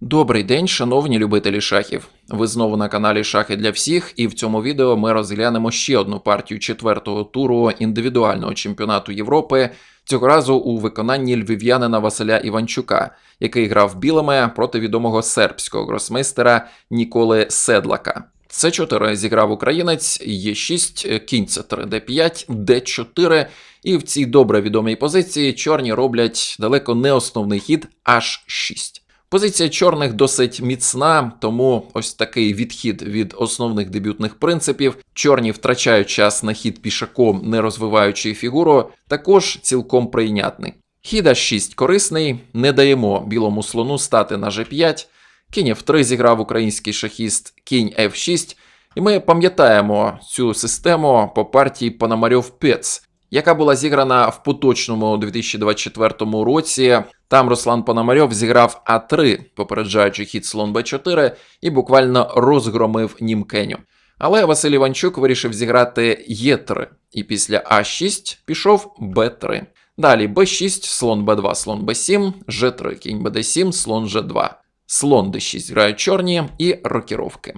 Добрий день, шановні любителі шахів. Ви знову на каналі Шахи для всіх, і в цьому відео ми розглянемо ще одну партію четвертого туру індивідуального чемпіонату Європи, цього разу у виконанні львів'янина Василя Іванчука, який грав білими проти відомого сербського гросмейстера Ніколи Седлака. Це 4 зіграв українець, Є6, кінь це 3 Д5, Д4, і в цій добре відомій позиції чорні роблять далеко не основний хід H6. Позиція чорних досить міцна, тому ось такий відхід від основних дебютних принципів. Чорні втрачають час на хід пішаком, не розвиваючи фігуру, також цілком прийнятний. Хід H6 корисний, не даємо білому слону стати на G5. Кінь F3 зіграв український шахіст, кінь F6. І ми пам'ятаємо цю систему по партії Пономарьов Пец, яка була зіграна в поточному 2024 році. Там Руслан Пономарьов зіграв А3, попереджаючи хід слон Б4, і буквально розгромив Німкеню. Але Василь Іванчук вирішив зіграти Е3, і після А6 пішов Б3. Далі Б6, слон Б2, слон Б7, Ж3, кінь БД7, слон Ж2. Слон d6 грають чорні і рокіровки.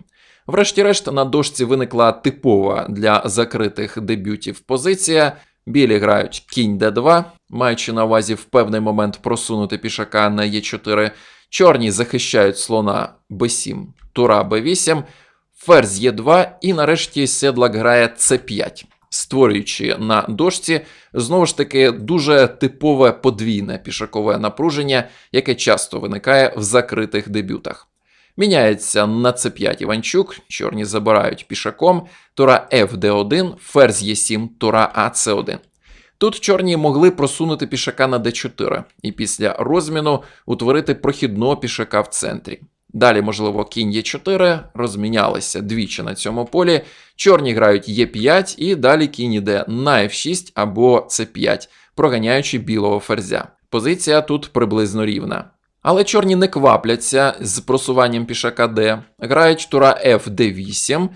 Врешті-решт на дошці виникла типова для закритих дебютів позиція. Білі грають кінь d2, маючи на увазі в певний момент просунути пішака на e4. Чорні захищають слона b7, тура b8, ферзь e2 і нарешті седлак грає c5, створюючи на дошці знову ж таки дуже типове подвійне пішакове напруження, яке часто виникає в закритих дебютах. Міняється на c5 Іванчук, чорні забирають пішаком, тура FD1, ферзь Е7, тура АЦ1. Тут чорні могли просунути пішака на d4 і після розміну утворити прохідного пішака в центрі. Далі, можливо, кінь Е4, розмінялися двічі на цьому полі. Чорні грають Е5 і далі кінь іде на F6 або С5, проганяючи білого ферзя. Позиція тут приблизно рівна. Але чорні не квапляться з просуванням пішака Д, грають тура F d8,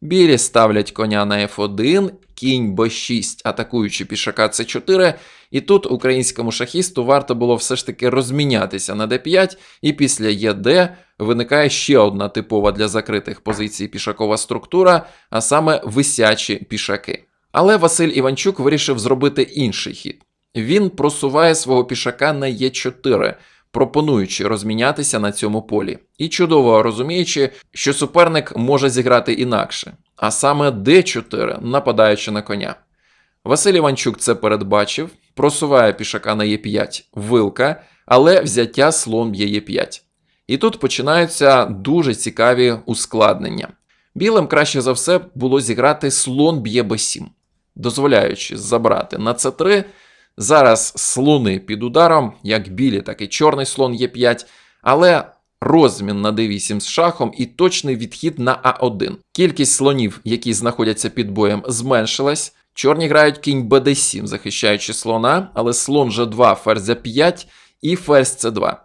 білі ставлять коня на F1, кінь b6, атакуючи пішака c4, і тут українському шахісту варто було все ж таки розмінятися на d5, і після ЄД виникає ще одна типова для закритих позицій пішакова структура, а саме висячі пішаки. Але Василь Іванчук вирішив зробити інший хід. Він просуває свого пішака на Е4, пропонуючи розмінятися на цьому полі, і чудово розуміючи, що суперник може зіграти інакше, а саме d4, нападаючи на коня. Василь Іванчук це передбачив, просуває пішака на Е5 вилка, але взяття слон б'є Е5. І тут починаються дуже цікаві ускладнення. Білим краще за все було зіграти слон б'є Б7, дозволяючи забрати на С3. Зараз слони під ударом, як білі, так і чорний слон Е5, але розмін на d8 з шахом і точний відхід на А1. Кількість слонів, які знаходяться під боєм, зменшилась. Чорні грають кінь БД7, захищаючи слона, але слон G2, ферзь 5 і ферзь С2.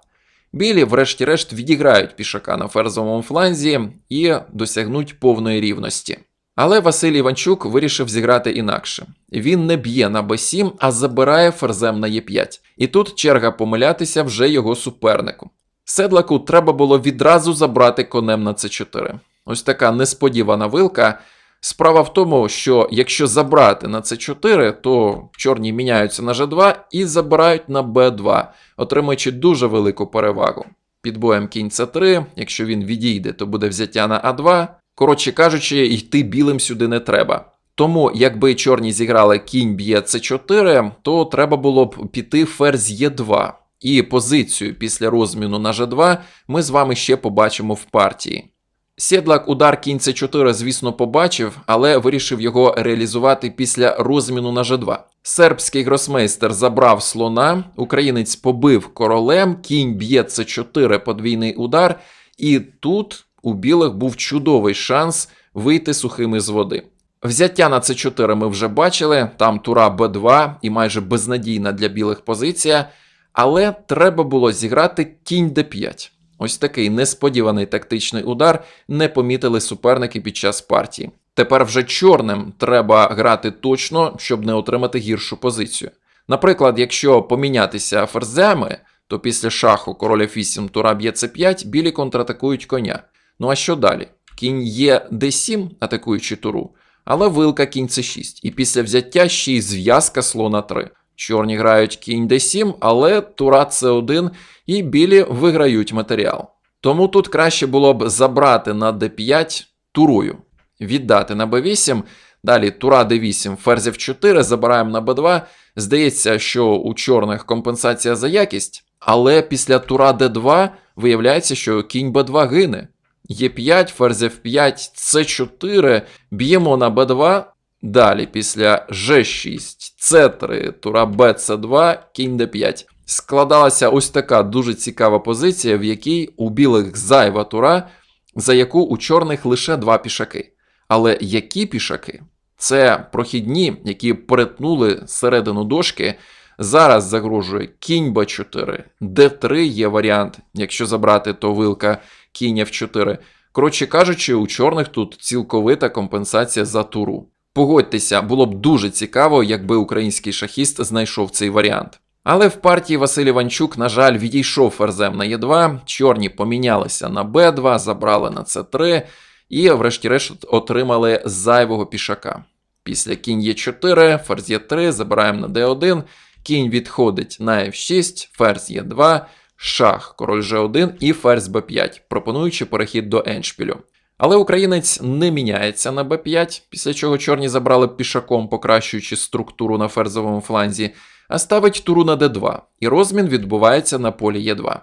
Білі, врешті-решт, відіграють пішака на ферзовому фланзі і досягнуть повної рівності. Але Василь Іванчук вирішив зіграти інакше. Він не б'є на Б7, а забирає ферзем на Е5. І тут черга помилятися вже його супернику. Седлаку треба було відразу забрати конем на С4. Ось така несподівана вилка. Справа в тому, що якщо забрати на С4, то чорні міняються на Ж2 і забирають на Б2, отримуючи дуже велику перевагу. Під боєм кінь С3, якщо він відійде, то буде взяття на А2. Коротше кажучи, йти білим сюди не треба. Тому, якби чорні зіграли кінь б'є С4, то треба було б піти ферзь Е2. І позицію після розміну на Ж2 ми з вами ще побачимо в партії. Сєдлак удар кінь С4, звісно, побачив, але вирішив його реалізувати після розміну на Ж2. Сербський гросмейстер забрав слона, українець побив королем, кінь б'є С4, подвійний удар, і тут у білих був чудовий шанс вийти сухими з води. Взяття на С4 ми вже бачили, там тура Б2 і майже безнадійна для білих позиція, але треба було зіграти кінь Д5. Ось такий несподіваний тактичний удар не помітили суперники під час партії. Тепер вже чорним треба грати точно, щоб не отримати гіршу позицію. Наприклад, якщо помінятися ферзями, то після шаху король F8, тура б'є c5, білі контратакують коня. Ну а що далі? Кінь є d7, атакуючи туру, але вилка кінь c6. І після взяття ще й зв'язка слона 3. Чорні грають кінь d7, але тура c1 і білі виграють матеріал. Тому тут краще було б забрати на d5 турою, віддати на b8, далі тура d8, ферзь f4, забираємо на b2. Здається, що у чорних компенсація за якість, але після тура d2 виявляється, що кінь b2 гине. Е5, ферзь f5, c4, б'ємо на b2. Далі після g6, c3, тура b, c2, кінь d5. Складалася ось така дуже цікава позиція, в якій у білих зайва тура, за яку у чорних лише два пішаки. Але які пішаки? Це прохідні, які перетнули середину дошки. Зараз загрожує кінь Б4, Д3 є варіант, якщо забрати, то вилка кінь F4. Коротше кажучи, у чорних тут цілковита компенсація за туру. Погодьтеся, було б дуже цікаво, якби український шахіст знайшов цей варіант. Але в партії Василь Іванчук, на жаль, відійшов ферзем на Е2, чорні помінялися на Б2, забрали на С3 і, врешті-решт, отримали зайвого пішака. Після кінь Е4, ферзь Е3, забираємо на Д1, кінь відходить на F6, ферзь Е2, шах, король G1 і ферзь Б5, пропонуючи перехід до еншпілю. Але українець не міняється на Б5, після чого чорні забрали пішаком, покращуючи структуру на ферзовому фланзі, а ставить туру на d2, і розмін відбувається на полі Е2.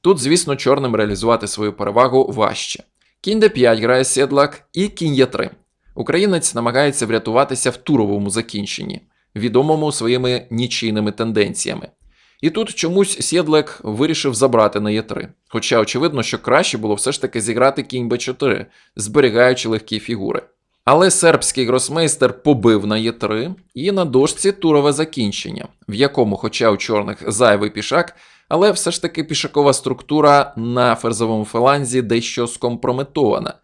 Тут, звісно, чорним реалізувати свою перевагу важче. Кінь d5 грає Сєдлак і кінь Е3. Українець намагається врятуватися в туровому закінченні, відомому своїми нічийними тенденціями. І тут чомусь Сєдлек вирішив забрати на Е3. Хоча очевидно, що краще було все ж таки зіграти кінь Б4, зберігаючи легкі фігури. Але сербський гросмейстер побив на Е3 і на дошці турове закінчення, в якому, хоча у чорних зайвий пішак, але все ж таки пішакова структура на ферзовому фаланзі дещо скомпрометована.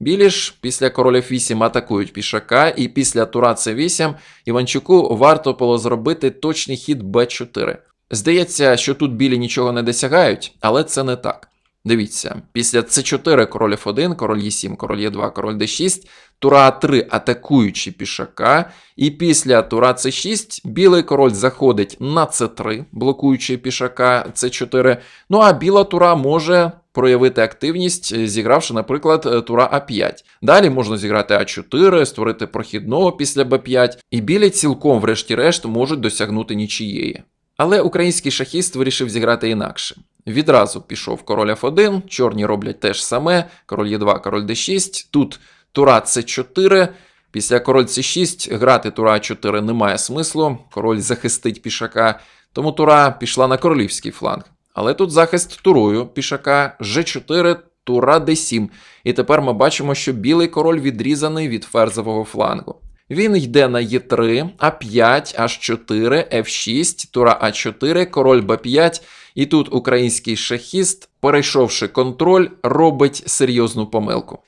Білі ж після короля F8 атакують пішака, і після тура c8 Іванчуку варто було зробити точний хід b4. Здається, що тут білі нічого не досягають, але це не так. Дивіться, після c4 король f1, король e7, король e2, король d6, тура a3 атакуючи пішака, і після тура c6 білий король заходить на c3, блокуючи пішака c4. Ну а біла тура може проявити активність, зігравши, наприклад, тура А5. Далі можна зіграти А4, створити прохідного після Б5, і білі цілком, врешті-решт, можуть досягнути нічієї. Але український шахіст вирішив зіграти інакше. Відразу пішов король F1, чорні роблять те ж саме, король Е2, король d6, тут тура С4. Після король С6 грати тура А4 немає смислу, король захистить пішака, тому тура пішла на королівський фланг. Але тут захист турою пішака G4, тура d7. І тепер ми бачимо, що білий король відрізаний від ферзового флангу. Він йде на Е3, А5, H4, F6, тура А4, король Б5. І тут український шахіст, перейшовши контроль, робить серйозну помилку.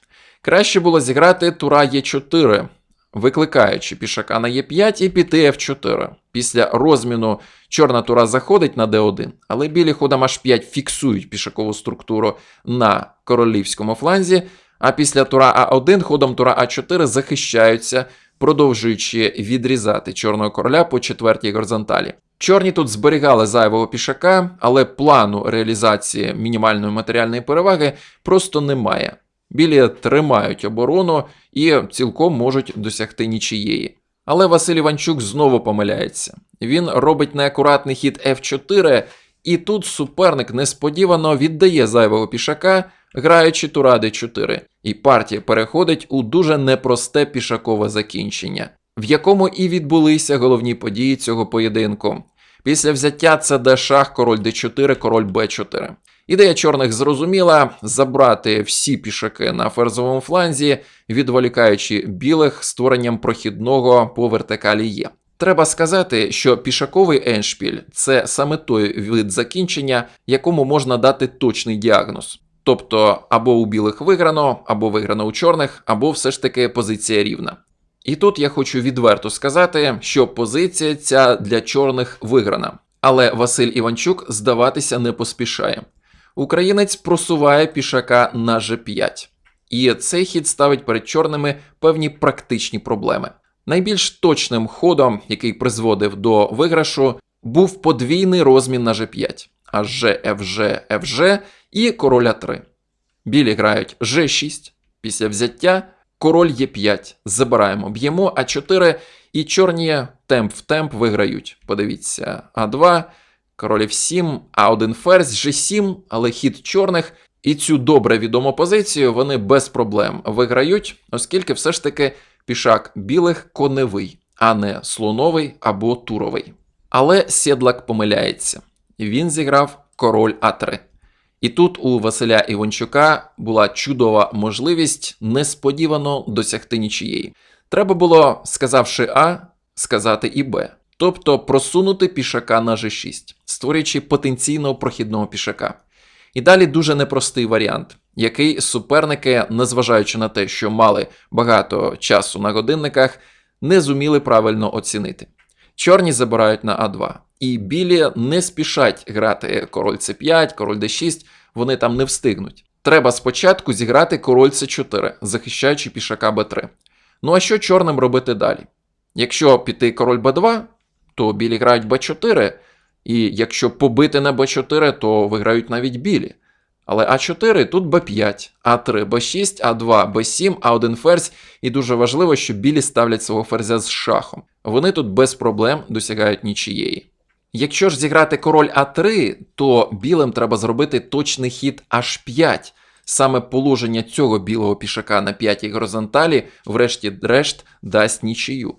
Краще було зіграти тура Е4, викликаючи пішака на Е5 і піти F4. Після розміну чорна тура заходить на D1, але білі ходом H5 фіксують пішакову структуру на королівському фланзі, а після тура А1 ходом тура А4 захищаються, продовжуючи відрізати чорного короля по четвертій горизонталі. Чорні тут зберігали зайвого пішака, але плану реалізації мінімальної матеріальної переваги просто немає. Білі тримають оборону і цілком можуть досягти нічиєї. Але Василь Іванчук знову помиляється. Він робить неакуратний хід F4, і тут суперник несподівано віддає зайвого пішака, граючи тура d4. І партія переходить у дуже непросте пішакове закінчення, в якому і відбулися головні події цього поєдинку. Після взяття ЦД шах, король d4, король b4. Ідея чорних зрозуміла забрати всі пішаки на ферзовому фланзі, відволікаючи білих створенням прохідного по вертикалі Є. Треба сказати, що пішаковий еншпіль це саме той вид закінчення, якому можна дати точний діагноз. Тобто або у білих виграно, або виграно у чорних, або все ж таки позиція рівна. І тут я хочу відверто сказати, що позиція ця для чорних виграна. Але Василь Іванчук здаватися не поспішає. Українець просуває пішака на G5. І цей хід ставить перед чорними певні практичні проблеми. Найбільш точним ходом, який призводив до виграшу, був подвійний розмін на G5, аж FG, FG і король А3. Білі грають G6, після взяття король Е5. Забираємо, б'ємо А4, і чорні темп в темп виграють. Подивіться, А2, король F7, А1 ферзь, G7, але хід чорних. І цю добре відому позицію вони без проблем виграють, оскільки все ж таки пішак білих коневий, а не слоновий або туровий. Але Сєдлак помиляється. Він зіграв король А3. І тут у Василя Іванчука була чудова можливість несподівано досягти нічиєї. Треба було, сказавши А, сказати і Б. Тобто просунути пішака на G6, створюючи потенційного прохідного пішака. І далі дуже непростий варіант, який суперники, незважаючи на те, що мали багато часу на годинниках, не зуміли правильно оцінити. Чорні забирають на А2, і білі не спішать грати король С5, король Д6, вони там не встигнуть. Треба спочатку зіграти король С4, захищаючи пішака Б3. Ну а що чорним робити далі? Якщо піти король Б2, то білі грають Б4, і якщо побити на Б4, то виграють навіть білі. Але А4 тут Б5, А3, Б6, А2, Б7, А1 ферзь, і дуже важливо, що білі ставлять свого ферзя з шахом. Вони тут без проблем досягають нічиєї. Якщо ж зіграти король А3, то білим треба зробити точний хід H5. Саме положення цього білого пішака на п'ятій горизонталі, врешті-решт, дасть нічию.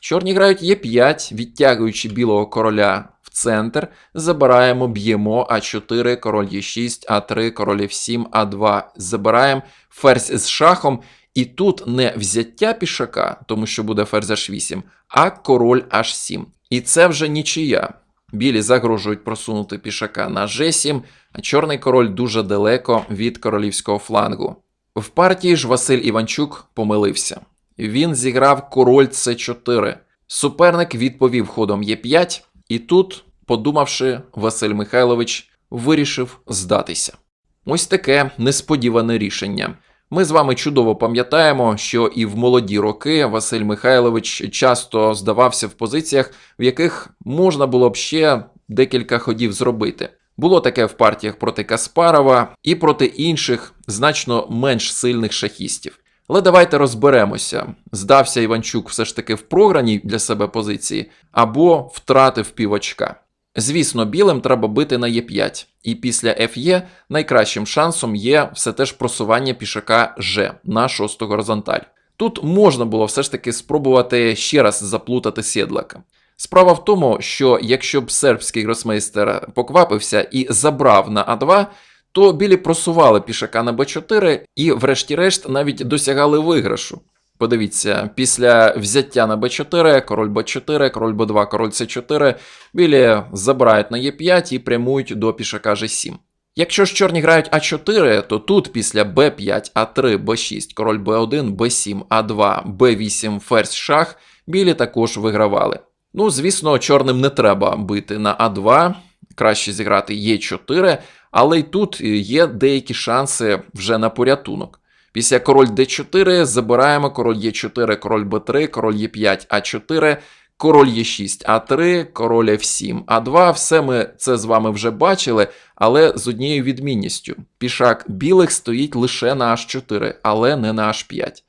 Чорні грають Е5, відтягуючи білого короля в центр, забираємо, б'ємо А4, король Е6, А3, король F7, А2, забираємо ферзь з шахом. І тут не взяття пішака, тому що буде ферзь H8, а король H7. І це вже нічия. Білі загрожують просунути пішака на G7, а чорний король дуже далеко від королівського флангу. В партії ж Василь Іванчук помилився. Він зіграв король С4. Суперник відповів ходом Е5, і тут, подумавши, Василь Михайлович вирішив здатися. Ось таке несподіване рішення. Ми з вами чудово пам'ятаємо, що і в молоді роки Василь Михайлович часто здавався в позиціях, в яких можна було б ще декілька ходів зробити. Було таке в партіях проти Каспарова і проти інших значно менш сильних шахістів. Але давайте розберемося: здався Іванчук все ж таки в програній для себе позиції або втратив півочка. Звісно, білим треба бити на Е5, і після Ф'Е найкращим шансом є все теж просування пішака Ж на шосту горизонталь. Тут можна було все ж таки спробувати ще раз заплутати сідлака. Справа в тому, що якщо б сербський гросмейстер поквапився і забрав на А2, то білі просували пішака на Б4 і, врешті-решт, навіть досягали виграшу. Подивіться, після взяття на Б4, король Б4, король Б2, король С4, білі забирають на Е5 і прямують до пішака G7. Якщо ж чорні грають А4, то тут після Б5, А3, Б6, король Б1, Б7, А2, Б8, ферзь шах, білі також вигравали. Ну, звісно, чорним не треба бити на А2, краще зіграти Е4, але й тут є деякі шанси вже на порятунок. Після король d4 забираємо король Е4, король Б3, король Е5, А4, король Е6, А3, король F7, А2. Все ми це з вами вже бачили, але з однією відмінністю. Пішак білих стоїть лише на H4, але не на H5.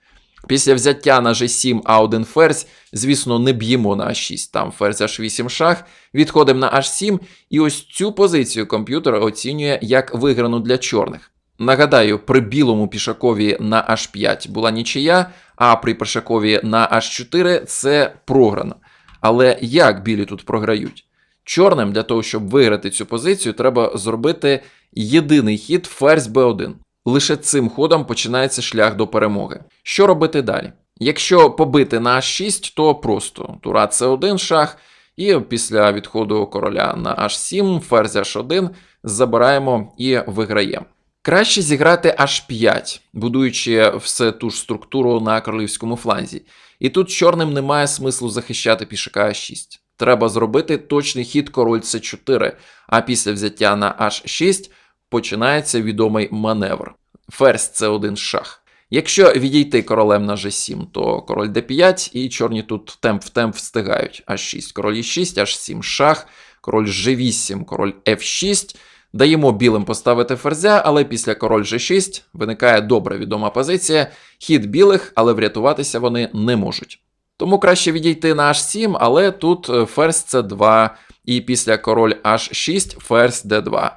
Після взяття на G7 А1 ферзь, звісно, не б'ємо на А6, там ферзь H8 шах, відходимо на H7, і ось цю позицію комп'ютер оцінює як виграну для чорних. Нагадаю, при білому пішакові на H5 була нічия, а при пішакові на H4 це програно. Але як білі тут програють? Чорним для того, щоб виграти цю позицію, треба зробити єдиний хід ферзь b1. Лише цим ходом починається шлях до перемоги. Що робити далі? Якщо побити на H6, то просто тура С1 шах, і після відходу короля на H7, ферзь H1 забираємо і виграємо. Краще зіграти H5, будуючи все ту ж структуру на королівському фланзі. І тут чорним немає смислу захищати пішака А6. Треба зробити точний хід король С4, а після взяття на H6 починається відомий маневр. Ферзь С1 шах. Якщо відійти королем на G7, то король D5, і чорні тут темп в темп встигають. H6, король E6, H7 шах, король G8, король F6. Даємо білим поставити ферзя, але після король G6 виникає добре відома позиція. Хід білих, але врятуватися вони не можуть. Тому краще відійти на H7, але тут е, ферзь C2, і після король H6 ферзь D2.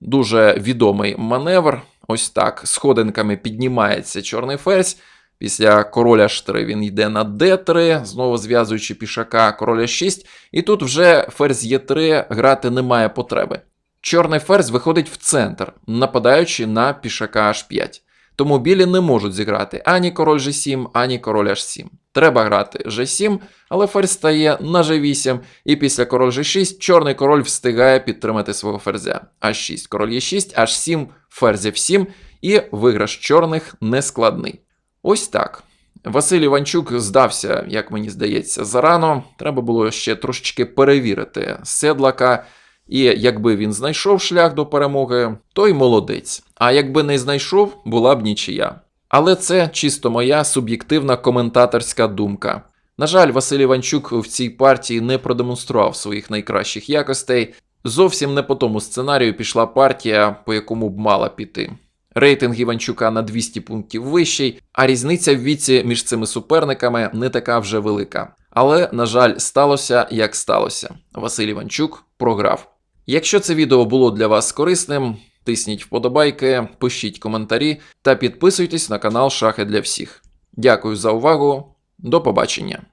Дуже відомий маневр. Ось так. Сходинками піднімається чорний ферзь. Після короля H3 він йде на D3, знову зв'язуючи пішака король H6. І тут вже ферзь Е3 грати немає потреби. Чорний ферзь виходить в центр, нападаючи на пішака H5. Тому білі не можуть зіграти ані король G7, ані король H7. Треба грати G7, але ферзь стає на G8, і після король G6 чорний король встигає підтримати свого ферзя. H6, король Е6, H7, ферзь F7, і виграш чорних нескладний. Ось так. Василь Іванчук здався, як мені здається, зарано. Треба було ще трошечки перевірити седлака. І якби він знайшов шлях до перемоги, то й молодець. А якби не знайшов, була б нічия. Але це чисто моя суб'єктивна коментаторська думка. На жаль, Василь Іванчук в цій партії не продемонстрував своїх найкращих якостей. Зовсім не по тому сценарію пішла партія, по якому б мала піти. Рейтинг Іванчука на 200 пунктів вищий, а різниця в віці між цими суперниками не така вже велика. Але, на жаль, сталося як сталося. Василь Іванчук програв. Якщо це відео було для вас корисним, тисніть вподобайки, пишіть коментарі та підписуйтесь на канал Шахи для всіх. Дякую за увагу. До побачення!